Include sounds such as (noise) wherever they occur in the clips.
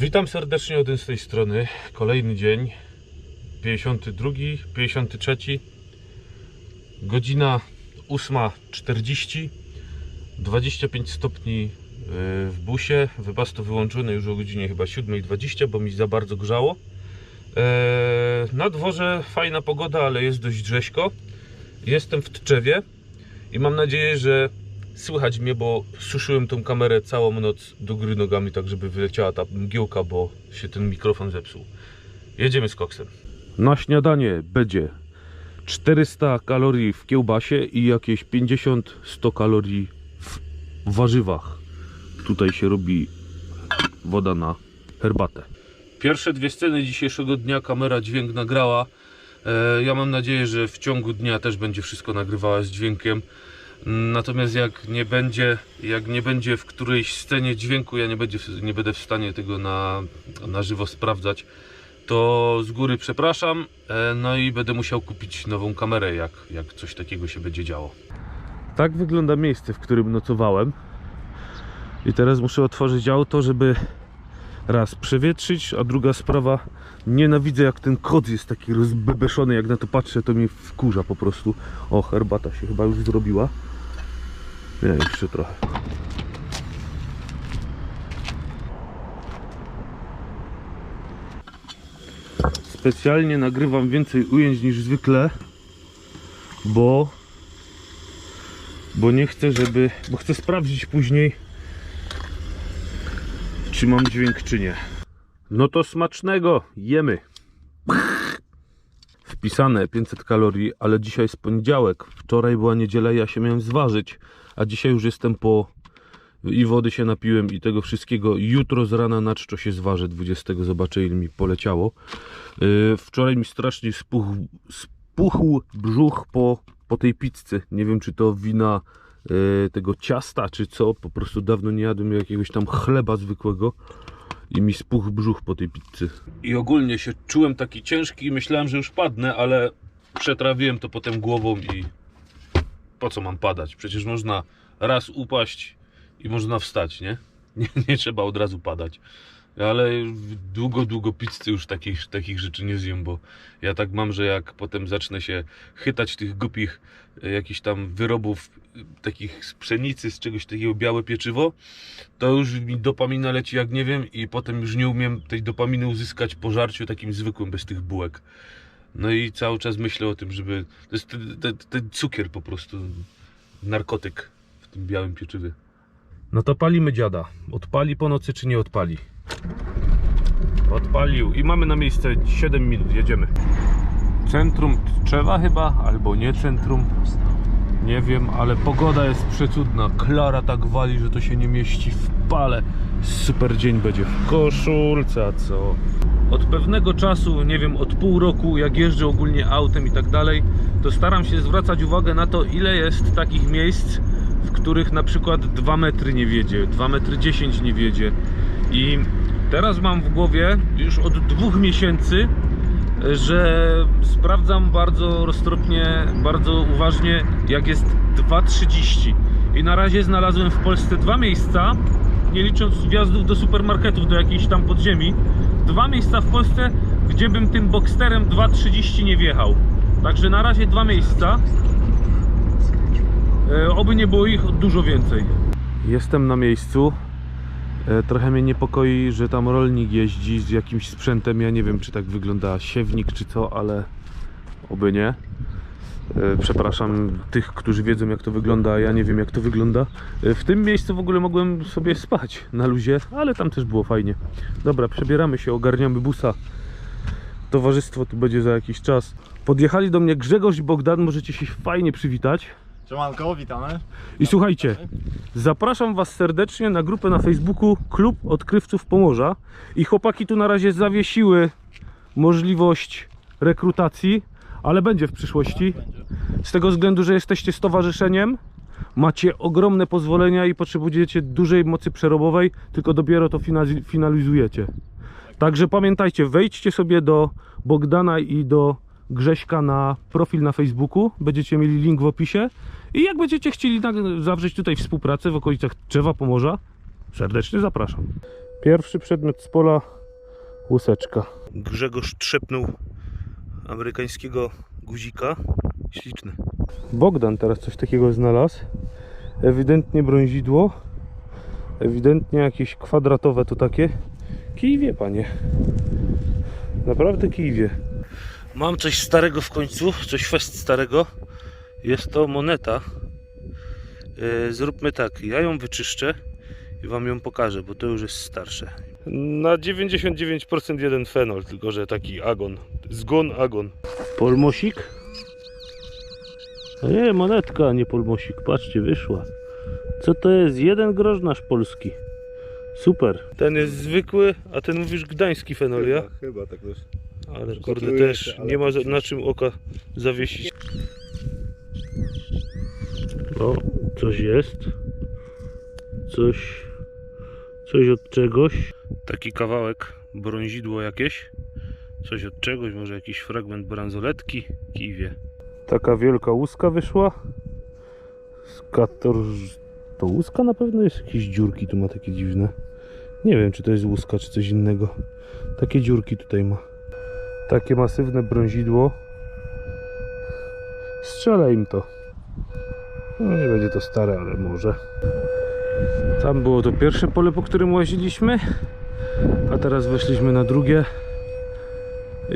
Witam serdecznie Odyn z tej strony. Kolejny dzień. 52, 53. Godzina 8.40. 25 stopni yy, w busie. Webasto wyłączony już o godzinie chyba 7.20, bo mi za bardzo grzało. Eee, Na dworze fajna pogoda, ale jest dość rzeźko. Jestem w Tczewie i mam nadzieję, że słychać mnie, bo suszyłem tą kamerę całą noc do góry nogami, tak żeby wyleciała ta mgiełka, bo się ten mikrofon zepsuł. Jedziemy z koksem. Na śniadanie będzie 400 kalorii w kiełbasie i jakieś 50-100 kalorii w warzywach. Tutaj się robi woda na herbatę. Pierwsze dwie sceny dzisiejszego dnia kamera dźwięk nagrała. E, Ja mam nadzieję, że w ciągu dnia też będzie wszystko nagrywała z dźwiękiem. Natomiast jak nie będzie, jak nie będzie w którejś scenie dźwięku, ja nie, będzie, nie będę w stanie tego na, na żywo sprawdzać, to z góry przepraszam. e, No i będę musiał kupić nową kamerę, jak, jak coś takiego się będzie działo. Tak wygląda miejsce, w którym nocowałem. I teraz muszę otworzyć auto, żeby raz przewietrzyć, a druga sprawa, nienawidzę jak ten kod jest taki rozbebeszony, jak na to patrzę, to mnie wkurza po prostu. O, herbata się chyba już zrobiła. Jeszcze trochę. Specjalnie nagrywam więcej ujęć niż zwykle, bo bo nie chcę, żeby, bo chcę sprawdzić później czy mam dźwięk, czy nie. No to smacznego, jemy. Wpisane 500 kalorii, ale dzisiaj jest poniedziałek. Wczoraj była niedziela, ja się miałem zważyć, a dzisiaj już jestem po i wody się napiłem i tego wszystkiego. Jutro z rana na czczo się zważę 20. Zobaczę ile mi poleciało. Yy, wczoraj mi strasznie spuchł, spuchł brzuch po, po tej pizzy. Nie wiem czy to wina yy, tego ciasta czy co. Po prostu dawno nie jadłem jakiegoś tam chleba zwykłego i mi spuchł brzuch po tej pizzy. I ogólnie się czułem taki ciężki i myślałem, że już padnę, ale przetrawiłem to potem głową i po co mam padać? Przecież można raz upaść i można wstać, nie? (laughs) Nie, nie trzeba od razu padać. Ale długo, długo pizzy już takich, takich rzeczy nie zjem, bo ja tak mam, że jak potem zacznę się chytać tych głupich e, jakichś tam wyrobów e, takich z pszenicy, z czegoś takiego białe pieczywo, to już mi dopamina leci jak nie wiem i potem już nie umiem tej dopaminy uzyskać po żarciu takim zwykłym, bez tych bułek. No i cały czas myślę o tym, żeby... To jest ten, ten, ten cukier po prostu, narkotyk w tym białym pieczywie. No to palimy dziada. Odpali po nocy czy nie odpali? Odpalił i mamy na miejsce 7 minut, jedziemy. Centrum Tczewa chyba, albo nie centrum. Nie wiem, ale pogoda jest przecudna. Klara tak wali, że to się nie mieści w pale. Super dzień będzie w koszulce, co? Od pewnego czasu, nie wiem, od pół roku, jak jeżdżę ogólnie autem i tak dalej, to staram się zwracać uwagę na to, ile jest takich miejsc, w których na przykład 2 metry nie wiedzie, 2 metry 10 nie wiedzie. I teraz mam w głowie już od dwóch miesięcy, że sprawdzam bardzo roztropnie, bardzo uważnie, jak jest 2,30. I na razie znalazłem w Polsce dwa miejsca, nie licząc wjazdów do supermarketów, do jakiejś tam podziemi, dwa miejsca w Polsce, gdzie bym tym Boxsterem 2,30 nie wjechał. Także na razie dwa miejsca. E, Oby nie było ich dużo więcej. Jestem na miejscu. E, Trochę mnie niepokoi, że tam rolnik jeździ z jakimś sprzętem. Ja nie wiem, czy tak wygląda siewnik, czy co, ale oby nie. E, Przepraszam tych, którzy wiedzą, jak to wygląda, a ja nie wiem, jak to wygląda. E, W tym miejscu w ogóle mogłem sobie spać na luzie, ale tam też było fajnie. Dobra, przebieramy się, ogarniamy busa. Towarzystwo tu będzie za jakiś czas. Podjechali do mnie Grzegorz i Bogdan, możecie się fajnie przywitać. Siemanko, witamy. I słuchajcie, zapraszam Was serdecznie na grupę na Facebooku Klub Odkrywców Pomorza. I chłopaki tu na razie zawiesiły możliwość rekrutacji, ale będzie w przyszłości. Z tego względu, że jesteście stowarzyszeniem, macie ogromne pozwolenia i potrzebujecie dużej mocy przerobowej, tylko dopiero to finali- finalizujecie. Także pamiętajcie, wejdźcie sobie do Bogdana i do Grześka na profil na Facebooku. Będziecie mieli link w opisie. I jak będziecie chcieli zawrzeć tutaj współpracę w okolicach Drzewa Pomorza, serdecznie zapraszam. Pierwszy przedmiot z pola łuseczka. Grzegorz trzepnął amerykańskiego guzika. Śliczny. Bogdan teraz coś takiego znalazł. Ewidentnie brązidło. Ewidentnie jakieś kwadratowe to takie. Kijwie, panie. Naprawdę kijwie. Mam coś starego w końcu, coś fest starego. Jest to moneta. E, Zróbmy tak, ja ją wyczyszczę i wam ją pokażę, bo to już jest starsze. Na 99% jeden fenol, tylko że taki agon. Zgon agon. Polmosik? A nie, monetka, a nie polmosik. Patrzcie, wyszła. Co to jest? Jeden grosz nasz polski. Super. Ten jest zwykły, a ten mówisz gdański fenol, ja? Chyba, chyba tak też. Ale kurde też nie ma na czym oka zawiesić. O, coś jest. Coś. Coś od czegoś. Taki kawałek brązidło jakieś. Coś od czegoś, może jakiś fragment bransoletki. Kiwie. Taka wielka łuska wyszła. Skator. To łuska na pewno jest jakieś dziurki tu ma takie dziwne. Nie wiem czy to jest łuska czy coś innego. Takie dziurki tutaj ma. Takie masywne brązidło. Strzela im to. No nie będzie to stare, ale może. Tam było to pierwsze pole, po którym łaziliśmy. A teraz weszliśmy na drugie.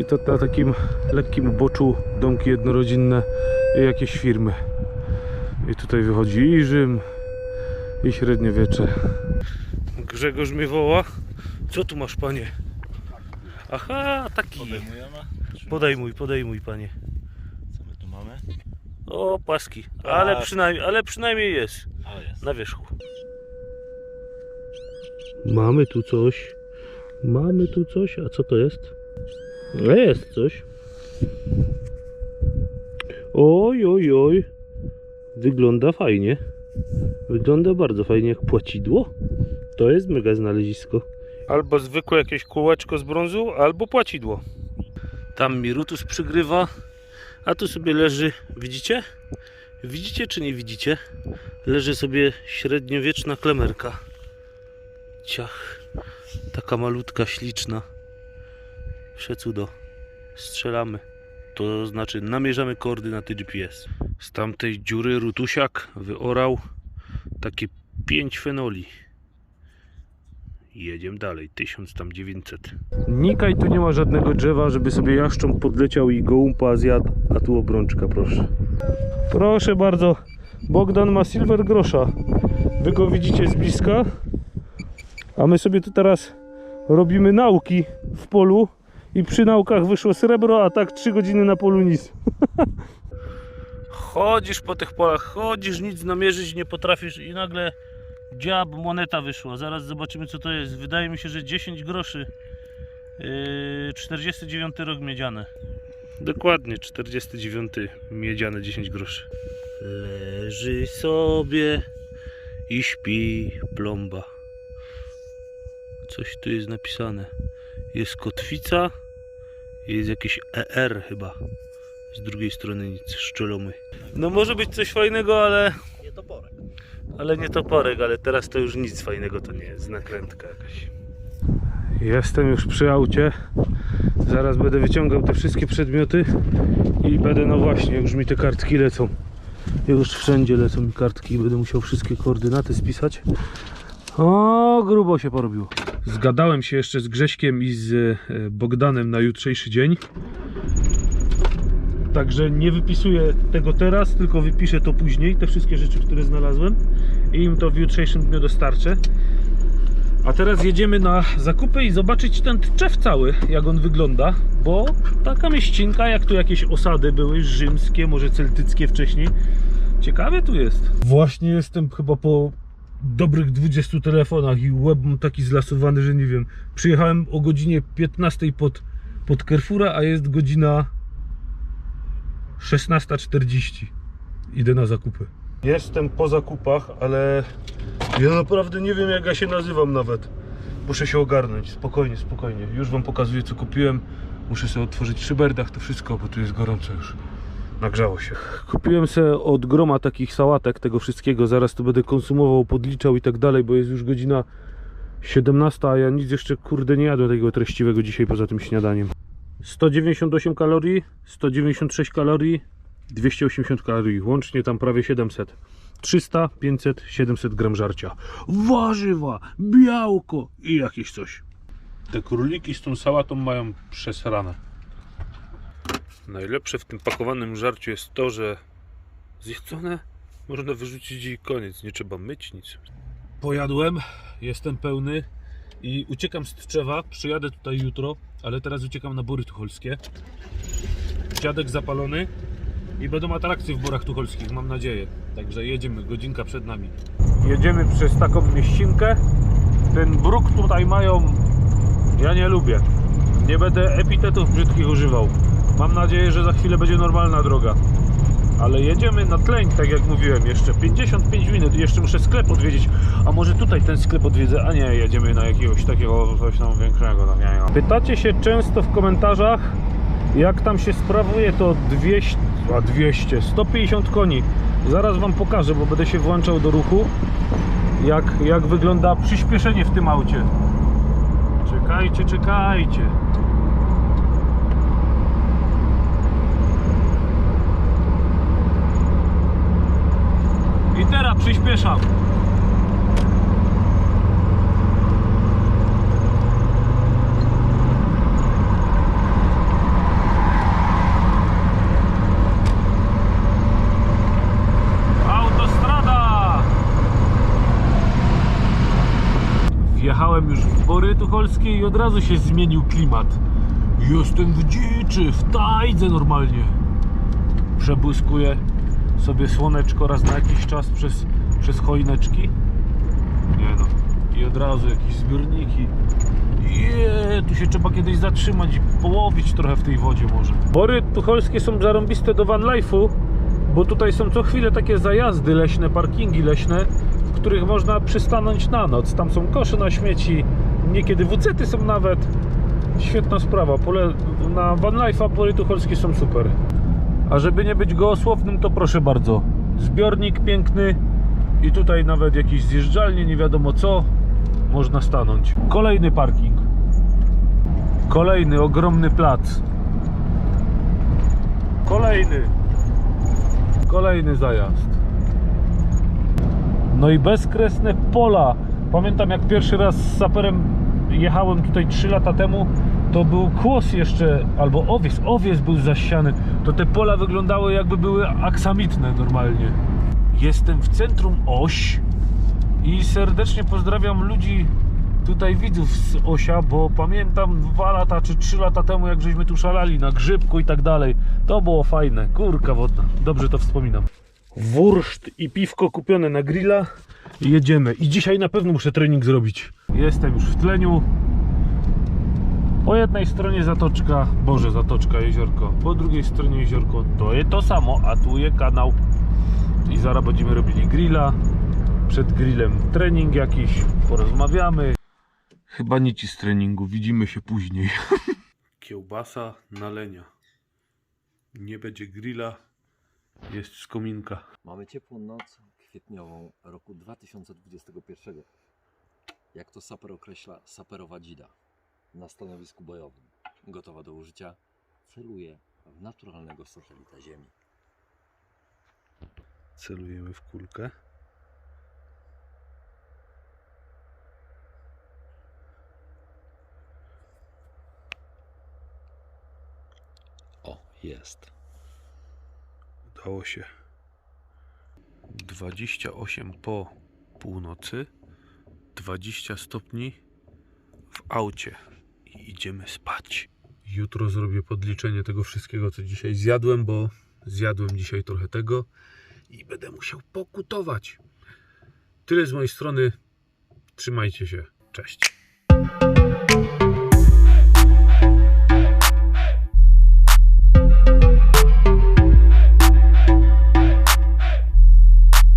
I to na takim lekkim uboczu domki jednorodzinne i jakieś firmy. I tutaj wychodzi i Rzym, i średniowiecze. Grzegorz mnie woła. Co tu masz, panie? Aha, taki. Podejmujemy? Podejmuj, podejmuj, panie. Co my tu mamy? O, paski. Ale Tak. przynajmniej, ale przynajmniej jest Ale jest. na wierzchu. Mamy tu coś. Mamy tu coś. A co to jest? No jest coś. Oj, oj, oj. Wygląda fajnie. Wygląda bardzo fajnie jak płacidło. To jest mega znalezisko. Albo zwykłe jakieś kółeczko z brązu, albo płacidło. Tam Mirutus przygrywa, a tu sobie leży, widzicie? Widzicie czy nie widzicie? Leży sobie średniowieczna klemerka. Ciach. Taka malutka, śliczna. Przecudo. Strzelamy. To znaczy namierzamy koordynaty GPS. Z tamtej dziury rutusiak wyorał takie 5 fenoli. Jedziemy dalej, 1000 tam 900. Nikaj tu nie ma żadnego drzewa, żeby sobie jaszcząb podleciał i gołąpa zjadł, a tu obrączka proszę. Proszę bardzo, Bogdan ma silver grosza. Wy go widzicie z bliska, a my sobie tu teraz robimy nauki w polu i przy naukach wyszło srebro, a tak 3 godziny na polu nic. (laughs) Chodzisz po tych polach, chodzisz, nic namierzyć nie potrafisz i nagle dziab, moneta wyszła. Zaraz zobaczymy co to jest. Wydaje mi się, że 10 groszy. Yy, 49 rok miedziane. Dokładnie, 49 miedziane 10 groszy. Leży sobie i śpi plomba. Coś tu jest napisane. Jest kotwica i jest jakieś ER chyba. Z drugiej strony nic, szczelomy. No może być coś fajnego, ale... Toporek. Ale nie toporek, ale teraz to już nic fajnego to nie jest, nakrętka jakaś. Jestem już przy aucie. Zaraz będę wyciągał te wszystkie przedmioty i będę, no właśnie, już mi te kartki lecą. Już wszędzie lecą mi kartki i będę musiał wszystkie koordynaty spisać. O, grubo się porobiło. Zgadałem się jeszcze z Grześkiem i z e, Bogdanem na jutrzejszy dzień. Także nie wypisuję tego teraz, tylko wypiszę to później, te wszystkie rzeczy, które znalazłem i im to w jutrzejszym dniu dostarczę. A teraz jedziemy na zakupy i zobaczyć ten Tczew cały, jak on wygląda, bo taka mieścinka, jak tu jakieś osady były, rzymskie, może celtyckie wcześniej. Ciekawie tu jest. Właśnie jestem chyba po dobrych 20 telefonach i łeb mam taki zlasowany, że nie wiem. Przyjechałem o godzinie 15 pod, pod Carrefoura, a jest godzina 16.40. Idę na zakupy. Jestem po zakupach, ale ja naprawdę nie wiem jak ja się nazywam nawet. Muszę się ogarnąć, spokojnie, spokojnie. Już wam pokazuję co kupiłem. Muszę sobie otworzyć szyberdach, to wszystko, bo tu jest gorąco już. Nagrzało się. Kupiłem sobie od groma takich sałatek, tego wszystkiego. Zaraz to będę konsumował, podliczał i tak dalej, bo jest już godzina 17, a ja nic jeszcze kurde nie jadłem takiego treściwego dzisiaj poza tym śniadaniem. 198 kalorii, 196 kalorii, 280 kalorii, łącznie tam prawie 700. 300, 500, 700 gram żarcia. Warzywa, białko i jakieś coś. Te króliki z tą sałatą mają przesrane. Najlepsze w tym pakowanym żarciu jest to, że zjedzone można wyrzucić i koniec, nie trzeba myć nic. Pojadłem, jestem pełny i uciekam z Tczewa, przyjadę tutaj jutro, ale teraz uciekam na Bory Tucholskie. Dziadek zapalony i będą atrakcje w Borach Tucholskich, mam nadzieję. Także jedziemy, godzinka przed nami. Jedziemy przez taką mieścinkę. Ten bruk tutaj mają, ja nie lubię. Nie będę epitetów brzydkich używał. Mam nadzieję, że za chwilę będzie normalna droga. Ale jedziemy na tleń, tak jak mówiłem, jeszcze 55 minut jeszcze muszę sklep odwiedzić. A może tutaj ten sklep odwiedzę? A nie, jedziemy na jakiegoś takiego coś tam większego. No, nie, nie. Pytacie się często w komentarzach, jak tam się sprawuje to 200, a 200, 150 koni. Zaraz Wam pokażę, bo będę się włączał do ruchu, jak, jak wygląda przyspieszenie w tym aucie. Czekajcie, czekajcie. I teraz przyspieszam. Wjechałem już w Bory Tucholskie i od razu się zmienił klimat. Jestem w dziczy, w tajdze normalnie. Przebłyskuje sobie słoneczko raz na jakiś czas przez, przez choineczki. Nie no. I od razu jakieś zbiorniki. Je, tu się trzeba kiedyś zatrzymać i połowić trochę w tej wodzie może. Bory tucholskie są zarąbiste do van life'u, bo tutaj są co chwilę takie zajazdy leśne, parkingi leśne, w których można przystanąć na noc. Tam są kosze na śmieci, niekiedy wucety są nawet. Świetna sprawa. Pole, na van life'a bory tucholskie są super. A żeby nie być gołosłownym, to proszę bardzo. Zbiornik piękny i tutaj nawet jakieś zjeżdżalnie, nie wiadomo co, można stanąć. Kolejny parking. Kolejny ogromny plac. Kolejny. Kolejny zajazd. No i bezkresne pola. Pamiętam jak pierwszy raz z saperem jechałem tutaj 3 lata temu, to był kłos jeszcze, albo owies, owies był zasiany. To te pola wyglądały jakby były aksamitne normalnie. Jestem w centrum Oś i serdecznie pozdrawiam ludzi tutaj widzów z Osia, bo pamiętam dwa lata czy trzy lata temu, jak żeśmy tu szalali na grzybku i tak dalej. To było fajne, kurka wodna. Dobrze to wspominam. Wurszt i piwko kupione na grilla. Jedziemy. I dzisiaj na pewno muszę trening zrobić. Jestem już w tleniu. Po jednej stronie zatoczka, Boże, zatoczka, jeziorko. Po drugiej stronie jeziorko. To jest to samo, a tu jest kanał. I zaraz będziemy robili grilla. Przed grillem trening jakiś. Porozmawiamy. Chyba nic z treningu. Widzimy się później. (laughs) Kiełbasa na lenia. Nie będzie grilla. Jest z kominka. Mamy ciepłą noc kwietniową roku 2021. Jak to saper określa, saperowa dzida. Na stanowisku bojowym. Gotowa do użycia. Celuje w naturalnego satelita Ziemi. Celujemy w kulkę. O, jest. Udało się. 28 po północy, 20 stopni w aucie i idziemy spać. Jutro zrobię podliczenie tego wszystkiego, co dzisiaj zjadłem, bo zjadłem dzisiaj trochę tego i będę musiał pokutować. Tyle z mojej strony. Trzymajcie się. Cześć.